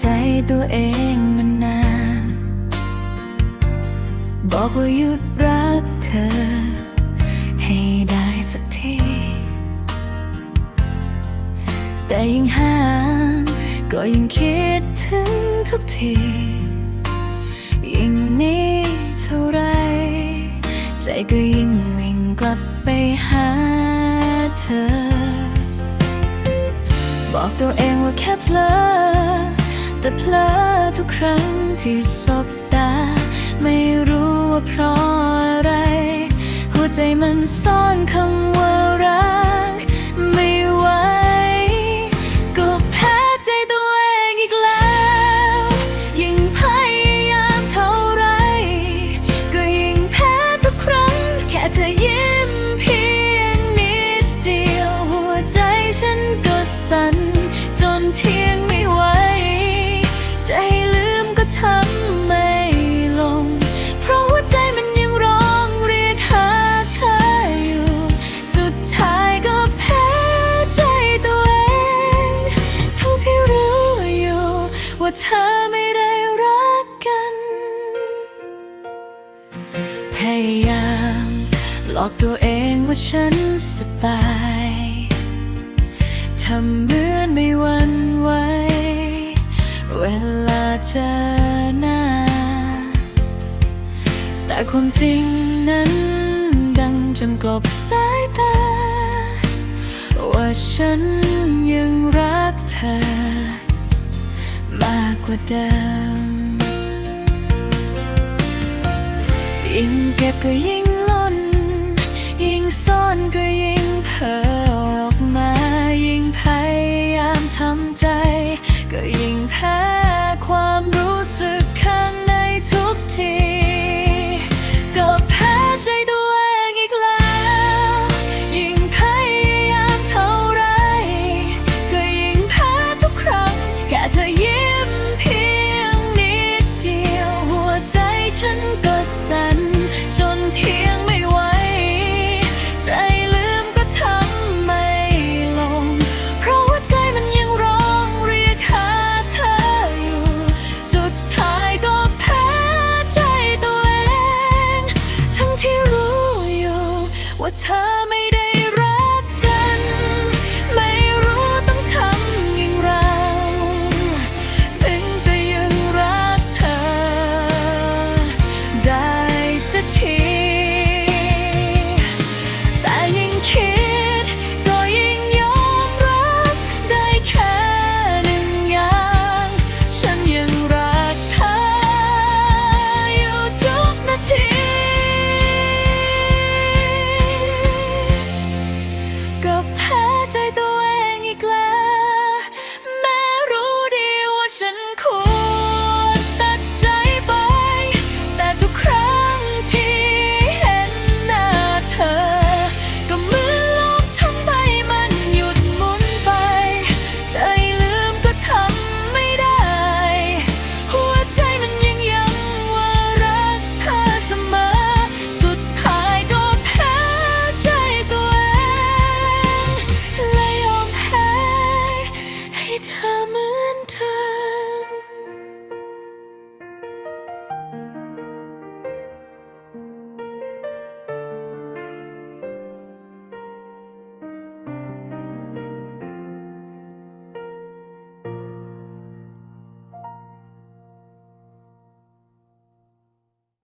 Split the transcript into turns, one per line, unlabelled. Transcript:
ใจตัวเองมานาน บอกว่าหยุดรักเธอ ให้ได้สักที แต่ยิ่งห่างก็ยิ่งคิดถึงทุกที ยิ่งนี้เท่าไร ใจก็ยิ่งวิ่งกลับไปหาเธอ บอกตัวเองว่าแค่เพลอ แต่เพลอทุกครั้งที่สบตา ไม่รู้ว่าเพราะอะไร หัวใจมันซ่อนคำ ว่าเธอไม่ได้รักกัน พยายามหลอกตัวเองว่าฉันสบายทำเหมือนไม่หวันไหวเวลาเจอหน้า แต่ความจริงนั้นดังจนกลบสายตา ว่าฉันยังรักเธอ มากกว่าเดิม ยิ่งเก็บก็ยิ่งล้น ยิ่งซ่อนก็ยิ่ง เธอไม่